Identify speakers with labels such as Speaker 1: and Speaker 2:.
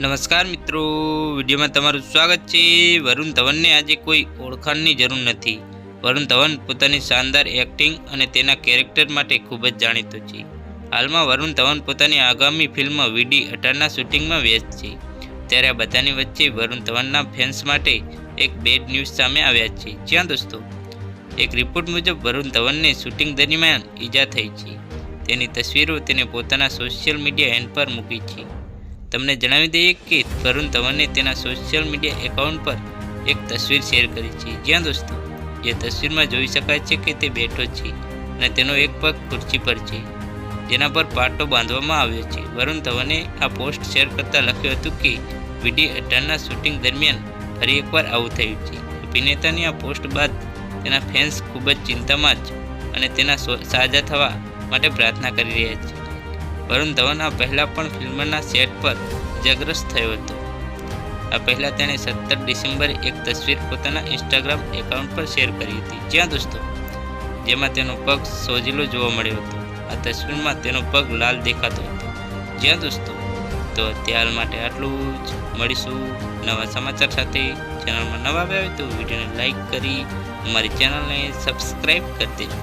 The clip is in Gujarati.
Speaker 1: નમસ્કાર મિત્રો, વિડીયોમાં તમારું સ્વાગત છે. વરુણ ધવનને આજે કોઈ ઓળખાણની જરૂર નથી. વરુણ ધવન પોતાની શાનદાર એક્ટિંગ અને તેના કેરેક્ટર માટે ખૂબ જ જાણીતો છે. હાલમાં વરુણ ધવન પોતાની આગામી ફિલ્મ વીડી અઢારના શૂટિંગમાં વ્યસ્ત છે. ત્યારે આ બધાની વચ્ચે વરુણ ધવનના ફેન્સ માટે એક બેડ ન્યૂઝ સામે આવ્યા છે. જ્યાં દોસ્તો, એક રિપોર્ટ મુજબ વરુણ ધવનને શૂટિંગ દરમિયાન ઈજા થઈ છે. તેની તસવીરો તેને પોતાના સોશિયલ મીડિયા હેન્ડ પર મૂકી છે. તમને જણાવી દઈએ કે વરુણ ધવને તેના સોશિયલ મીડિયા એકાઉન્ટ પર એક તસવીર શેર કરી છે. જ્યાં દોસ્તો જે તસવીરમાં જોઈ શકાય છે કે તે બેઠો છે અને તેનો એક પગ ખુરશી પર છે. જેના પર પાટો બાંધવામાં આવ્યો છે. વરુણ ધવને આ પોસ્ટ શેર કરતાં લખ્યું હતું કે વીડી અઢારના શૂટિંગ દરમિયાન ફરી એકવાર આવું થયું છે. અભિનેતાની આ પોસ્ટ બાદ તેના ફેન્સ ખૂબ જ ચિંતામાં જ અને તેના સાજા થવા માટે પ્રાર્થના કરી રહ્યા છે. વરુણ ધવન પહેલાં પણ ફિલ્મના સેટ પર ઇજાગ્રસ્ત થયો હતો. આ પહેલાં તેણે સત્તર ડિસેમ્બરે એક તસવીર પોતાના ઇન્સ્ટાગ્રામ એકાઉન્ટ પર શેર કરી હતી. જ્યાં દોસ્તો, જેમાં તેનો પગ સોજીલો જોવા મળ્યો હતો. આ તસવીરમાં તેનો પગ લાલ દેખાતો હતો. જ્યાં દોસ્તો, તો અત્યાર માટે આટલું જ. મળીશું નવા સમાચાર સાથે. ચેનલમાં નવા આવ્યા હોય તો વિડીયોને લાઇક કરી, અમારી ચેનલને સબસ્ક્રાઈબ કરી દેજો.